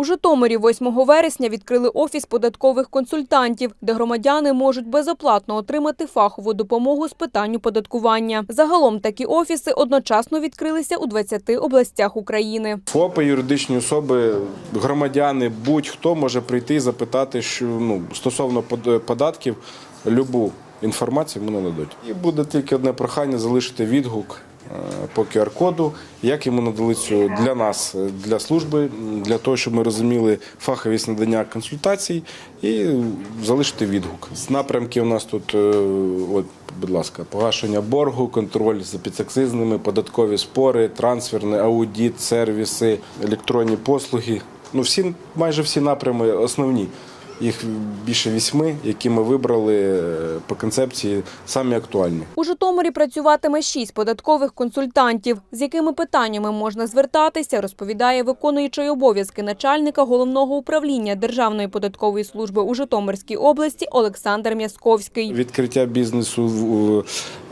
У Житомирі 8 вересня відкрили офіс податкових консультантів, де громадяни можуть безоплатно отримати фахову допомогу з питань оподаткування. Загалом такі офіси одночасно відкрилися у 20 областях України. ФОПи, юридичні особи, громадяни, будь-хто може прийти і запитати, що ну стосовно под- податків, любу інформацію йому нададуть. І буде тільки одне прохання залишити відгук по QR-коду, як йому надали цю для нас, е, для служби, для того, щоб ми розуміли фаховість надання консультацій і залишити відгук. З напрямків у нас тут, е, от, будь ласка, погашення боргу, контроль за підакцизними, податкові спори, трансферний, аудіт, сервіси, електронні послуги. Ну, всі, майже всі напрями основні. Їх більше вісьми, які ми вибрали е, по концепції самі актуальні. У Житомирі працюватиме шість податкових консультантів. З якими питаннями можна звертатися, розповідає виконуючий обов'язки начальника головного управління Державної податкової служби у Житомирській області Олександр М'язковський. Відкриття бізнесу, в-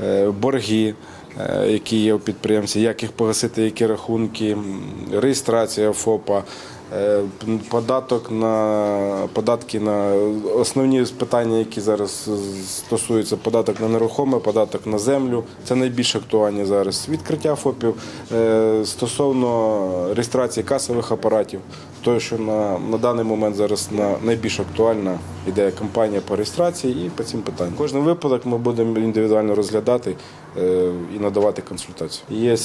е, борги, е, які є у підприємців, як їх погасити, які рахунки, реєстрація ФОПа. Е, Податок на податки на основні питання, які зараз стосуються податок на нерухоме, податок на землю. Це найбільш актуальні зараз. Відкриття ФОПів е, стосовно реєстрації касових апаратів. То, що на, на даний момент зараз на найбільш актуальна іде кампанія по реєстрації і по цим питанням. Кожен випадок ми будемо індивідуально розглядати е, і надавати консультацію. Є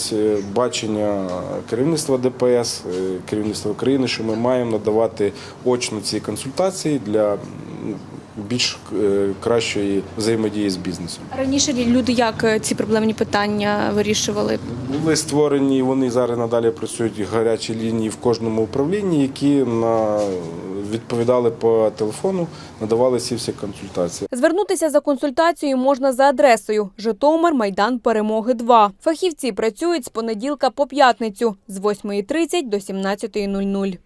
бачення керівництва ДПС, керівництва України, що ми маємо надавати очно ці консультації для більш е, кращої взаємодії з бізнесом. Раніше люди як е, ці проблемні питання вирішували? Були створені, вони зараз надалі працюють гарячі лінії в кожному управлінні, які на відповідали по телефону, надавали всі всі консультації. Звернутися за консультацією можна за адресою Житомир, Майдан Перемоги 2. Фахівці працюють з понеділка по п'ятницю з 8.30 до 17.00.